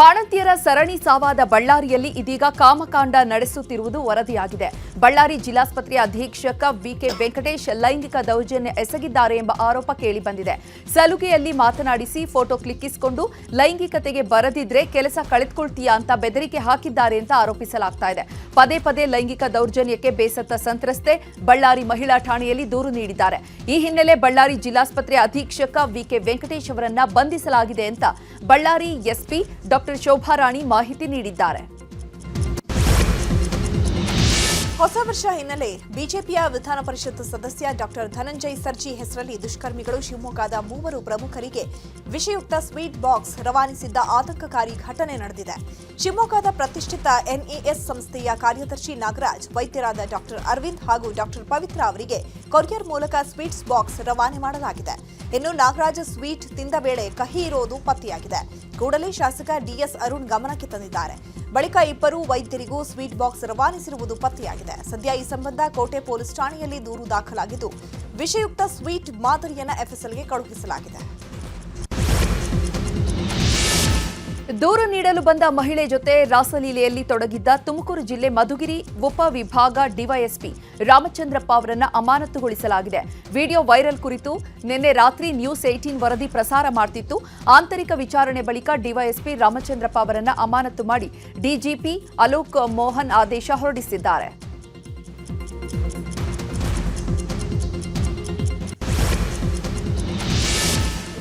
ಬಾಣಂತಿಯರ ಸರಣಿ ಸಾವಾದ ಬಳ್ಳಾರಿಯಲ್ಲಿ ಇದೀಗ ಕಾಮಕಾಂಡ ನಡೆಸುತ್ತಿರುವುದು ವರದಿಯಾಗಿದೆ. ಬಳ್ಳಾರಿ ಜಿಲ್ಲಾಸ್ಪತ್ರೆಯ ಅಧೀಕ್ಷಕ ವಿಕೆ ವೆಂಕಟೇಶ್ ಲೈಂಗಿಕ ದೌರ್ಜನ್ಯ ಎಸಗಿದ್ದಾರೆ ಎಂಬ ಆರೋಪ ಕೇಳಿಬಂದಿದೆ. ಸಲುಗೆಯಲ್ಲಿ ಮಾತನಾಡಿಸಿ ಫೋಟೋ ಕ್ಲಿಕ್ಕಿಸಿಕೊಂಡು, ಲೈಂಗಿಕತೆಗೆ ಬರದಿದ್ರೆ ಕೆಲಸ ಕಳೆದುಕೊಳ್ತೀಯಾ ಅಂತ ಬೆದರಿಕೆ ಹಾಕಿದ್ದಾರೆ ಅಂತ ಆರೋಪಿಸಲಾಗ್ತಾ ಇದೆ. ಪದೇ ಪದೇ ಲೈಂಗಿಕ ದೌರ್ಜನ್ಯಕ್ಕೆ ಬೇಸತ್ತ ಸಂತ್ರಸ್ತೆ ಬಳ್ಳಾರಿ ಮಹಿಳಾ ಠಾಣೆಯಲ್ಲಿ ದೂರು ನೀಡಿದ್ದಾರೆ. ಈ ಹಿನ್ನೆಲೆ ಬಳ್ಳಾರಿ ಜಿಲ್ಲಾಸ್ಪತ್ರೆ ಅಧೀಕ್ಷಕ ವಿಕೆ ವೆಂಕಟೇಶ್ ಅವರನ್ನ ಬಂಧಿಸಲಾಗಿದೆ ಅಂತ ಬಳ್ಳಾರಿ ಎಸ್ಪಿ ಡಾಕ್ಟರ್ ಶೋಭಾರಾಣಿ ಮಾಹಿತಿ ನೀಡಿದ್ದಾರೆ. ಹೊಸ ವರ್ಷ ಹಿನ್ನೆಲೆ ಬಿಜೆಪಿಯ ವಿಧಾನ ಪರಿಷತ್ ಸದಸ್ಯ ಡಾಕ್ಟರ್ ಧನಂಜಯ್ ಸರ್ಜಿ ಹೆಸರಲ್ಲಿ ದುಷ್ಕರ್ಮಿಗಳು ಶಿವಮೊಗ್ಗದ ಮೂವರು ಪ್ರಮುಖರಿಗೆ ವಿಷಯುಕ್ತ ಸ್ವೀಟ್ ಬಾಕ್ಸ್ ರವಾನಿಸಿದ್ದ ಆತಂಕಕಾರಿ ಘಟನೆ ನಡೆದಿದೆ. ಶಿವಮೊಗ್ಗದ ಪ್ರತಿಷ್ಠಿತ ಎನ್ಎಎಸ್ ಸಂಸ್ಥೆಯ ಕಾರ್ಯದರ್ಶಿ ನಾಗರಾಜ್, ವೈದ್ಯರಾದ ಡಾಕ್ಟರ್ ಅರವಿಂದ್ ಹಾಗೂ ಡಾಕ್ಟರ್ ಪವಿತ್ರ ಅವರಿಗೆ ಕೊರಿಯರ್ ಮೂಲಕ ಸ್ವೀಟ್ಸ್ ಬಾಕ್ಸ್ ರವಾನೆ ಮಾಡಲಾಗಿದೆ. ಇನ್ನು ನಾಗರಾಜ್ ಸ್ವೀಟ್ ತಿಂದ ವೇಳೆ ಕಹಿ ಇರೋದು ಪತ್ತೆಯಾಗಿದೆ. ಕೂಡಲೇ ಶಾಸಕ ಡಿಎಸ್ ಅರುಣ್ ಗಮನಕ್ಕೆ ತಂದಿದ್ದಾರೆ. ಬಳಿಕ ಇಬ್ಬರು ವೈದ್ಯರಿಗೂ ಸ್ವೀಟ್ ಬಾಕ್ಸ್ ರವಾನಿಸಿರುವುದು ಪತ್ತೆಯಾಗಿದೆ. ಸದ್ಯ ಈ ಸಂಬಂಧ ಕೋಟೆ ಪೊಲೀಸ್ ಠಾಣೆಯಲ್ಲಿ ದೂರು ದಾಖಲಾಗಿದ್ದು, ವಿಷಯುಕ್ತ ಸ್ವೀಟ್ ಮಾದರಿಯನ್ನು ಎಫ್ಎಸ್ಎಲ್ಗೆ ಕಳುಹಿಸಲಾಗಿದೆ. ದೂರು ನೀಡಲು ಬಂದ ಮಹಿಳೆ ಜೊತೆ ರಾಸಲೀಲೆಯಲ್ಲಿ ತೊಡಗಿದ್ದ ತುಮಕೂರು ಜಿಲ್ಲೆ ಮಧುಗಿರಿ ಉಪ ವಿಭಾಗ ಡಿವೈಎಸ್ಪಿ ರಾಮಚಂದ್ರಪ್ಪ ಅವರನ್ನು ಅಮಾನತುಗೊಳಿಸಲಾಗಿದೆ. ವಿಡಿಯೋ ವೈರಲ್ ಕುರಿತು ನಿನ್ನೆ ರಾತ್ರಿ ನ್ಯೂಸ್ ಏಟೀನ್ ವರದಿ ಪ್ರಸಾರ ಮಾಡ್ತಿತ್ತು. ಆಂತರಿಕ ವಿಚಾರಣೆ ಬಳಿಕ ಡಿವೈಎಸ್ಪಿ ರಾಮಚಂದ್ರಪ್ಪ ಅವರನ್ನು ಅಮಾನತು ಮಾಡಿ ಡಿಜಿಪಿ ಅಲೋಕ್ ಮೋಹನ್ ಆದೇಶ ಹೊರಡಿಸಿದ್ದಾರೆ.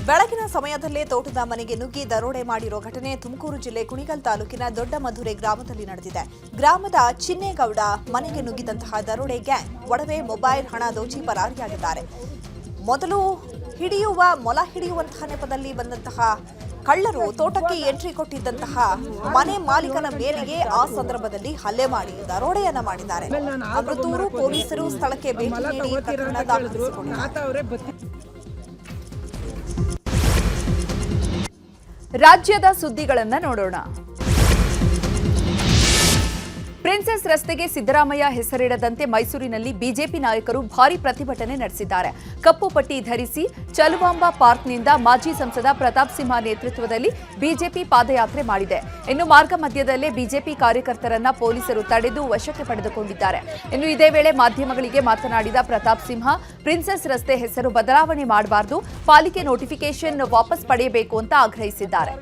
ಬೆಳಗಿನ ಸಮಯದಲ್ಲೇ ತೋಟದ ಮನೆಗೆ ನುಗ್ಗಿ ದರೋಡೆ ಮಾಡಿರೋ ಘಟನೆ ತುಮಕೂರು ಜಿಲ್ಲೆ ಕುಣಿಗಲ್ ತಾಲೂಕಿನ ದೊಡ್ಡ ಮಧುರೆ ಗ್ರಾಮದಲ್ಲಿ ನಡೆದಿದೆ. ಗ್ರಾಮದ ಚಿನ್ನೇಗೌಡ ಮನೆಗೆ ನುಗ್ಗಿದಂತಹ ದರೋಡೆ ಗ್ಯಾಂಗ್ ಒಡವೆ ಮೊಬೈಲ್ ಹಣ ದೋಚಿ ಪರಾರಿಯಾಗಿದ್ದಾರೆ. ಮೊದಲು ಹಿಡಿಯುವ ಮೊಲ ಹಿಡಿಯುವಂತಹ ನೆಪದಲ್ಲಿ ಬಂದಂತಹ ಕಳ್ಳರು ತೋಟಕ್ಕೆ ಎಂಟ್ರಿ ಕೊಟ್ಟಿದ್ದಂತಹ ಮನೆ ಮಾಲೀಕನ ಮೇಲೆಗೆ ಆ ಸಂದರ್ಭದಲ್ಲಿ ಹಲ್ಲೆ ಮಾಡಿ ದರೋಡೆಯನ್ನ ಮಾಡಿದ್ದಾರೆ. ಅಮೃತೂರು ಪೊಲೀಸರು ಸ್ಥಳಕ್ಕೆ ಭೇಟಿ ನೀಡಿ ಪ್ರಕರಣ ದಾಖಲಿಸಿಕೊಂಡಿದ್ದಾರೆ. ರಾಜ್ಯದ ಸುದ್ದಿಗಳನ್ನ ನೋಡೋಣ. ಪ್ರಿನ್ಸೆಸ್ ರಸ್ತೆಗೆ ಸಿದ್ದರಾಮಯ್ಯ ಹೆಸರಿಡದಂತೆ ಮೈಸೂರಿನಲ್ಲಿ ಬಿಜೆಪಿ ನಾಯಕರು ಭಾರಿ ಪ್ರತಿಭಟನೆ ನಡೆಸಿದ್ದಾರೆ. ಕಪ್ಪು ಪಟ್ಟಿ ಧರಿಸಿ ಚಲುವಾಂಬ ಪಾರ್ಕ್ನಿಂದ ಮಾಜಿ ಸಂಸದ ಪ್ರತಾಪ್ ಸಿಂಹ ನೇತೃತ್ವದಲ್ಲಿ ಬಿಜೆಪಿ ಪಾದಯಾತ್ರೆ ಮಾಡಿದೆ. ಇನ್ನು ಮಾರ್ಗ ಮಧ್ಯದಲ್ಲೇ ಬಿಜೆಪಿ ಕಾರ್ಯಕರ್ತರನ್ನ ಪೊಲೀಸರು ತಡೆದು ವಶಕ್ಕೆ ಪಡೆದುಕೊಂಡಿದ್ದಾರೆ. ಇನ್ನು ಇದೇ ವೇಳೆ ಮಾಧ್ಯಮಗಳಿಗೆ ಮಾತನಾಡಿದ ಪ್ರತಾಪ್ ಸಿಂಹ, ಪ್ರಿನ್ಸೆಸ್ ರಸ್ತೆ ಹೆಸರು ಬದಲಾವಣೆ ಮಾಡಬಾರದು, ಪಾಲಿಕೆ ನೋಟಿಫಿಕೇಶನ್ ವಾಪಸ್ ಪಡೆಯಬೇಕು ಅಂತ ಆಗ್ರಹಿಸಿದ್ದಾರೆ.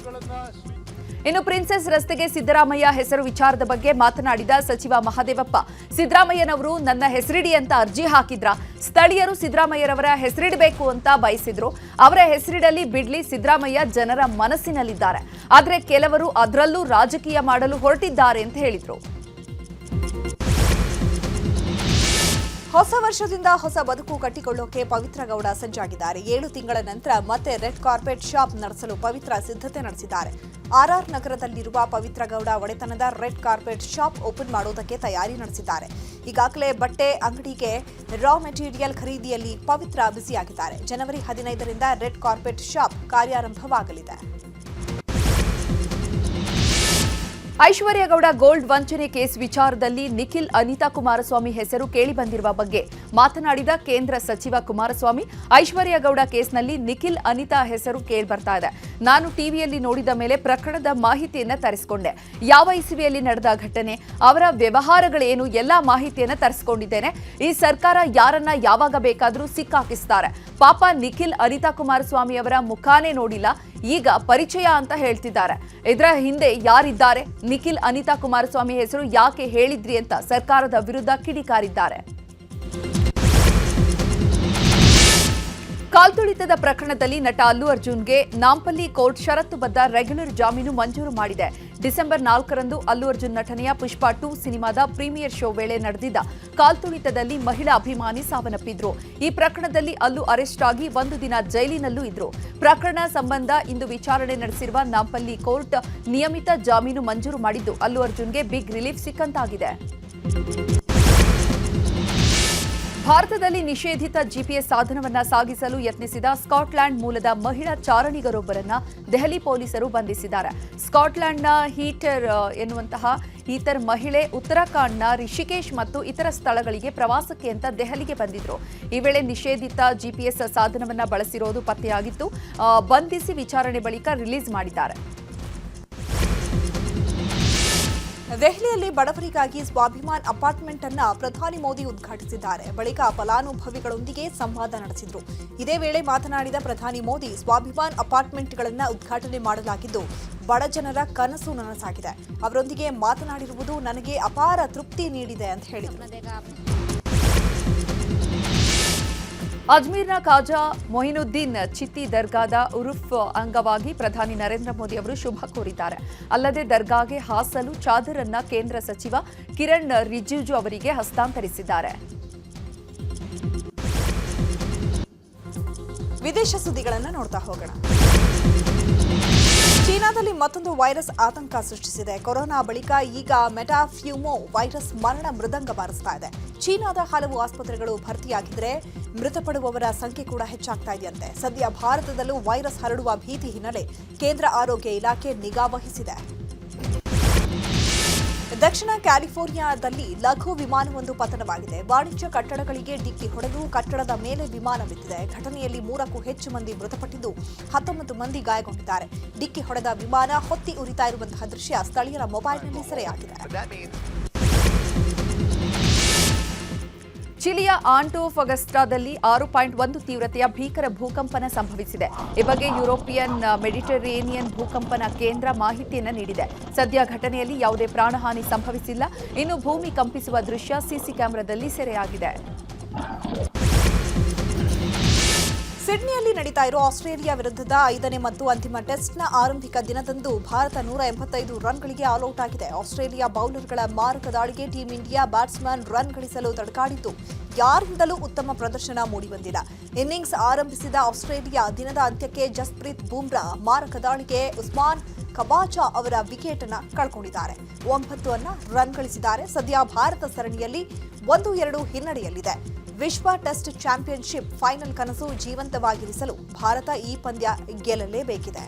ಇನ್ನು ಪ್ರಿನ್ಸೆಸ್ ರಸ್ತೆಗೆ ಸಿದ್ದರಾಮಯ್ಯ ಹೆಸರು ವಿಚಾರದ ಬಗ್ಗೆ ಮಾತನಾಡಿದ ಸಚಿವ ಮಹದೇವಪ್ಪ, ಸಿದ್ದರಾಮಯ್ಯನವರು ನನ್ನ ಹೆಸರಿಡಿ ಅಂತ ಅರ್ಜಿ ಹಾಕಿದ್ರ, ಸ್ಥಳೀಯರು ಸಿದ್ದರಾಮಯ್ಯರವರ ಹೆಸರಿಡಬೇಕು ಅಂತ ಬಯಸಿದ್ರು. ಅವರ ಹೆಸರಿಡಲಿ ಬಿಡ್ಲಿ ಸಿದ್ದರಾಮಯ್ಯ ಜನರ ಮನಸ್ಸಿನಲ್ಲಿದ್ದಾರೆ. ಆದರೆ ಕೆಲವರು ಅದರಲ್ಲೂ ರಾಜಕೀಯ ಮಾಡಲು ಹೊರಟಿದ್ದಾರೆ ಅಂತ ಹೇಳಿದ್ರು. ಹೊಸ ವರ್ಷದಿಂದ ಹೊಸ ಬದುಕು ಕಟ್ಟಿಕೊಳ್ಳೋಕೆ ಪವಿತ್ರ ಗೌಡ ಸಜ್ಜಾಗಿದ್ದಾರೆ. ಏಳು ತಿಂಗಳ ನಂತರ ಮತ್ತೆ ರೆಡ್ ಕಾರ್ಪೆಟ್ ಶಾಪ್ ನಡೆಸಲು ಪವಿತ್ರ ಸಿದ್ಧತೆ ನಡೆಸಿದ್ದಾರೆ. ಆರ್ಆರ್ ನಗರದಲ್ಲಿರುವ ಪವಿತ್ರ ಗೌಡ ಒಡೆತನದ ರೆಡ್ ಕಾರ್ಪೆಟ್ ಶಾಪ್ ಓಪನ್ ಮಾಡೋದಕ್ಕೆ ತಯಾರಿ ನಡೆಸಿದ್ದಾರೆ. ಈಗಾಗಲೇ ಬಟ್ಟೆ, ಅಂಗಡಿಗೆ ರಾ ಮೆಟೀರಿಯಲ್ ಖರೀದಿಯಲ್ಲಿ ಪವಿತ್ರ ಬ್ಯುಸಿಯಾಗಿದ್ದಾರೆ. ಜನವರಿ ಹದಿನೈದರಿಂದ ರೆಡ್ ಕಾರ್ಪೆಟ್ ಶಾಪ್ ಕಾರ್ಯಾರಂಭವಾಗಲಿದೆ. ಐಶ್ವರ್ಯ ಗೌಡ ಗೋಲ್ಡ್ ವಂಚನೆ ಕೇಸ್ ವಿಚಾರದಲ್ಲಿ ನಿಖಿಲ್ ಅನಿತಾ ಕುಮಾರಸ್ವಾಮಿ ಹೆಸರು ಕೇಳಿಬಂದಿರುವ ಬಗ್ಗೆ ಮಾತನಾಡಿದ ಕೇಂದ್ರ ಸಚಿವ ಕುಮಾರಸ್ವಾಮಿ, ಐಶ್ವರ್ಯಗೌಡ ಕೇಸ್ನಲ್ಲಿ ನಿಖಿಲ್ ಅನಿತಾ ಹೆಸರು ಕೇಳ್ಬರ್ತಾ ಇದೆ. ನಾನು ಟಿವಿಯಲ್ಲಿ ನೋಡಿದ ಮೇಲೆ ಪ್ರಕರಣದ ಮಾಹಿತಿಯನ್ನು ತರಿಸಿಕೊಂಡೆ. ಯಾವ ಇಸುವೆಯಲ್ಲಿ ನಡೆದ ಘಟನೆ, ಅವರ ವ್ಯವಹಾರಗಳೇನು, ಎಲ್ಲ ಮಾಹಿತಿಯನ್ನು ತರಿಸಿಕೊಂಡಿದ್ದೇನೆ. ಈ ಸರ್ಕಾರ ಯಾರನ್ನ ಯಾವಾಗ ಬೇಕಾದರೂ ಸಿಕ್ಕಾಕಿಸ್ತಾರೆ. ಪಾಪ ನಿಖಿಲ್ ಅನಿತಾ ಕುಮಾರಸ್ವಾಮಿ ಅವರ ಮುಖಾನೇ ನೋಡಿಲ್ಲ. ಈಗ ಪರಿಚಯ ಅಂತ ಹೇಳ್ತಿದ್ದಾರೆ. ಇದರ ಹಿಂದೆ ಯಾರಿದ್ದಾರೆ? ನಿಖಿಲ್ ಅನಿತಾ ಕುಮಾರಸ್ವಾಮಿ ಹೆಸರು ಯಾಕೆ ಹೇಳಿದ್ರಿ ಅಂತ ಸರ್ಕಾರದ ವಿರುದ್ಧ ಕಿಡಿಕಾರಿದ್ದಾರೆ. ಕಾಲ್ತುಳಿತದ ಪ್ರಕರಣದಲ್ಲಿ ನಟ ಅಲ್ಲು ಅರ್ಜುನ್ಗೆ ನಾಂಪಲ್ಲಿ ಕೋರ್ಟ್ ಷರತ್ತುಬದ್ಧ ರೆಗ್ಯುಲರ್ ಜಾಮೀನು ಮಂಜೂರು ಮಾಡಿದೆ. ಡಿಸೆಂಬರ್ ನಾಲ್ಕರಂದು ಅಲ್ಲು ಅರ್ಜುನ್ ನಟನೆಯ ಪುಷ್ಪ ಟು ಸಿನಿಮಾದ ಪ್ರೀಮಿಯರ್ ಶೋ ವೇಳೆ ನಡೆದಿದ್ದ ಕಾಲ್ತುಳಿತದಲ್ಲಿ ಮಹಿಳಾ ಅಭಿಮಾನಿ ಸಾವನ್ನಪ್ಪಿದ್ರು. ಈ ಪ್ರಕರಣದಲ್ಲಿ ಅಲ್ಲು ಅರೆಸ್ಟ್ ಆಗಿ ಒಂದು ದಿನ ಜೈಲಿನಲ್ಲೂ ಇದ್ರು. ಪ್ರಕರಣ ಸಂಬಂಧ ಇಂದು ವಿಚಾರಣೆ ನಡೆಸಿರುವ ನಾಂಪಲ್ಲಿ ಕೋರ್ಟ್ ನಿಯಮಿತ ಜಾಮೀನು ಮಂಜೂರು ಮಾಡಿದ್ದು ಅಲ್ಲು ಅರ್ಜುನ್ಗೆ ಬಿಗ್ ರಿಲೀಫ್ ಸಿಕ್ಕಂತಾಗಿದೆ. ಭಾರತದಲ್ಲಿ ನಿಷೇಧಿತ ಜಿಪಿಎಸ್ ಸಾಧನವನ್ನ ಸಾಗಿಸಲು ಯತ್ನಿಸಿದ ಸ್ಕಾಟ್ಲ್ಯಾಂಡ್ ಮೂಲದ ಮಹಿಳಾ ಚಾರಣಿಗರೊಬ್ಬರನ್ನ ದೆಹಲಿ ಪೊಲೀಸರು ಬಂಧಿಸಿದ್ದಾರೆ. ಸ್ಕಾಟ್ಲ್ಯಾಂಡ್ನ ಹೀಟರ್ ಎನ್ನುವಂತಹ ಈತರ್ ಮಹಿಳೆ ಉತ್ತರಾಖಂಡ್ನ ರಿಷಿಕೇಶ್ ಮತ್ತು ಇತರ ಸ್ಥಳಗಳಿಗೆ ಪ್ರವಾಸಕ್ಕೆ ಅಂತ ದೆಹಲಿಗೆ ಬಂದಿದ್ರು. ಈ ವೇಳೆ ನಿಷೇಧಿತ ಜಿಪಿಎಸ್ ಸಾಧನವನ್ನ ಬಳಸಿರೋದು ಪತ್ತೆಯಾಗಿತ್ತು. ಬಂಧಿಸಿ ವಿಚಾರಣೆ ಬಳಿಕ ರಿಲೀಸ್ ಮಾಡಿದ್ದಾರೆ. ದೆಹಲಿಯಲ್ಲಿ ಬಡವರಿಗಾಗಿ ಸ್ವಾಭಿಮಾನ್ ಅಪಾರ್ಟ್ಮೆಂಟ್ ಅನ್ನ ಪ್ರಧಾನಿ ಮೋದಿ ಉದ್ಘಾಟಿಸಿದ್ದಾರೆ. ಬಳಿಕ ಫಲಾನುಭವಿಗಳೊಂದಿಗೆ ಸಂವಾದ ನಡೆಸಿದ್ರು. ಇದೇ ವೇಳೆ ಮಾತನಾಡಿದ ಪ್ರಧಾನಿ ಮೋದಿ, ಸ್ವಾಭಿಮಾನ್ ಅಪಾರ್ಟ್ಮೆಂಟ್ಗಳನ್ನು ಉದ್ಘಾಟನೆ ಮಾಡಲಾಗಿದ್ದು ಬಡ ಜನರ ಕನಸು ನನಸಾಗಿದೆ. ಅವರೊಂದಿಗೆ ಮಾತನಾಡಿರುವುದು ನನಗೆ ಅಪಾರ ತೃಪ್ತಿ ನೀಡಿದೆ ಅಂತ ಹೇಳಿದರು. ಅಜ್ಮೀರ್ನ ಖಾಜಾ ಮೊಹಿನುದ್ದೀನ್ ಚಿತ್ತಿ ದರ್ಗಾದ ಉರುಫ್ ಅಂಗವಾಗಿ ಪ್ರಧಾನಿ ನರೇಂದ್ರ ಮೋದಿ ಅವರು ಶುಭ ಕೋರಿದ್ದಾರೆ. ಅಲ್ಲದೆ ದರ್ಗಾಗೆ ಹಾಸಲು ಚಾದರನ್ನ ಕೇಂದ್ರ ಸಚಿವ ಕಿರಣ್ ರಿಜಿಜು ಅವರಿಗೆ ಹಸ್ತಾಂತರಿಸಿದ್ದಾರೆ. ವಿದೇಶ ಸುದ್ದಿಗಳನ್ನು ನೋಡ್ತಾ ಹೋಗೋಣ. ಚೀನಾದಲ್ಲಿ ಮತ್ತೊಂದು ವೈರಸ್ ಆತಂಕ ಸೃಷ್ಟಿಸಿದೆ. ಕೊರೋನಾ ಬಳಿಕ ಈಗ ಮೆಟಾಫ್ಯೂಮೋ ವೈರಸ್ ಮರಣ ಮೃದಂಗ ಬಾರಿಸ್ತಾ ಇದೆ. ಚೀನಾದ ಹಲವು ಆಸ್ಪತ್ರೆಗಳು ಭರ್ತಿಯಾಗಿದ್ರೆ ಮೃತಪಡುವವರ ಸಂಖ್ಯೆ ಕೂಡ ಹೆಚ್ಚಾಗ್ತಾ ಇದೆಯಂತೆ. ಸದ್ಯ ಭಾರತದಲ್ಲೂ ವೈರಸ್ ಹರಡುವ ಭೀತಿ ಹಿನ್ನೆಲೆ ಕೇಂದ್ರ ಆರೋಗ್ಯ ಇಲಾಖೆ ನಿಗಾ ವಹಿಸಿದೆ. ದಕ್ಷಿಣ ಕ್ಯಾಲಿಫೋರ್ನಿಯಾದಲ್ಲಿ ಲಘು ವಿಮಾನವೊಂದು ಪತನವಾಗಿದೆ. ವಾಣಿಜ್ಯ ಕಟ್ಟಡಗಳಿಗೆ ಡಿಕ್ಕಿ ಹೊಡೆದು ಕಟ್ಟಡದ ಮೇಲೆ ವಿಮಾನ ಬಿದ್ದಿದೆ. ಘಟನೆಯಲ್ಲಿ ಮೂರಕ್ಕೂ ಹೆಚ್ಚು ಮಂದಿ ಮೃತಪಟ್ಟಿದ್ದು ಹತ್ತೊಂಬತ್ತು ಮಂದಿ ಗಾಯಗೊಂಡಿದ್ದಾರೆ. ಡಿಕ್ಕಿ ಹೊಡೆದ ವಿಮಾನ ಹೊತ್ತಿ ಉರಿತಾ ಇರುವಂತಹ ದೃಶ್ಯ ಸ್ಥಳೀಯರ ಮೊಬೈಲ್ನಲ್ಲಿ ಸೆರೆಯಾಗಿದೆ. ಚಿಲಿಯ ಆಂಟೋಫಗಸ್ಟಾದಲ್ಲಿ ಆರು ಪಾಯಿಂಟ್ ಒಂದು ತೀವ್ರತೆಯ ಭೀಕರ ಭೂಕಂಪನ ಸಂಭವಿಸಿದೆ. ಈ ಬಗ್ಗೆ ಯುರೋಪಿಯನ್ ಮೆಡಿಟರೇನಿಯನ್ ಭೂಕಂಪನ ಕೇಂದ್ರ ಮಾಹಿತಿಯನ್ನು ನೀಡಿದೆ. ಸದ್ಯ ಘಟನೆಯಲ್ಲಿ ಯಾವುದೇ ಪ್ರಾಣಹಾನಿ ಸಂಭವಿಸಿಲ್ಲ. ಇನ್ನು ಭೂಮಿ ಕಂಪಿಸುವ ದೃಶ್ಯ ಸಿಸಿ ಕ್ಯಾಮೆರಾದಲ್ಲಿ ಸೆರೆಯಾಗಿದೆ. ಸಿಡ್ನಿಯಲ್ಲಿ ನಡೀತಾ ಇರೋ ಆಸ್ಟ್ರೇಲಿಯಾ ವಿರುದ್ಧದ ಐದನೇ ಮತ್ತು ಅಂತಿಮ ಟೆಸ್ಟ್ನ ಆರಂಭಿಕ ದಿನದಂದು ಭಾರತ ನೂರ ಎಂಬತ್ತೈದು ರನ್ಗಳಿಗೆ ಆಲ್ಔಟ್ ಆಗಿದೆ. ಆಸ್ಟ್ರೇಲಿಯಾ ಬೌಲರ್ಗಳ ಮಾರಕ ದಾಳಿಗೆ ಟೀಂ ಇಂಡಿಯಾ ಬ್ಯಾಟ್ಸ್ಮನ್ ರನ್ ಗಳಿಸಲು ತಡಕಾಡಿದ್ದು, ಯಾರಿಂದಲೂ ಉತ್ತಮ ಪ್ರದರ್ಶನ ಮೂಡಿಬಂದಿಲ್ಲ ಇನ್ನಿಂಗ್ಸ್ ಆರಂಭಿಸಿದ ಆಸ್ಟ್ರೇಲಿಯಾ ದಿನದ ಅಂತ್ಯಕ್ಕೆ ಜಸ್ಪ್ರೀತ್ ಬೂಮ್ರಾ ಮಾರಕ ದಾಳಿಗೆ ಉಸ್ಮಾನ್ ಕಬಾಚಾ ಅವರ ವಿಕೆಟ್ ಅನ್ನ ಕಳ್ಕೊಂಡಿದ್ದಾರೆ. ಒಂಬತ್ತು ಅನ್ನ ರನ್ ಗಳಿಸಿದ್ದಾರೆ. ಸದ್ಯ ಭಾರತ ಸರಣಿಯಲ್ಲಿ ಒಂದು ಎರಡು ಹಿನ್ನಡೆಯಲ್ಲಿದೆ. ವಿಶ್ವ ಟೆಸ್ಟ್ ಚಾಂಪಿಯನ್ಶಿಪ್ ಫೈನಲ್ ಕನಸು ಜೀವಂತವಾಗಿರಿಸಲು ಭಾರತ ಈ ಪಂದ್ಯ ಗೆಲ್ಲಲೇಬೇಕಿದೆ.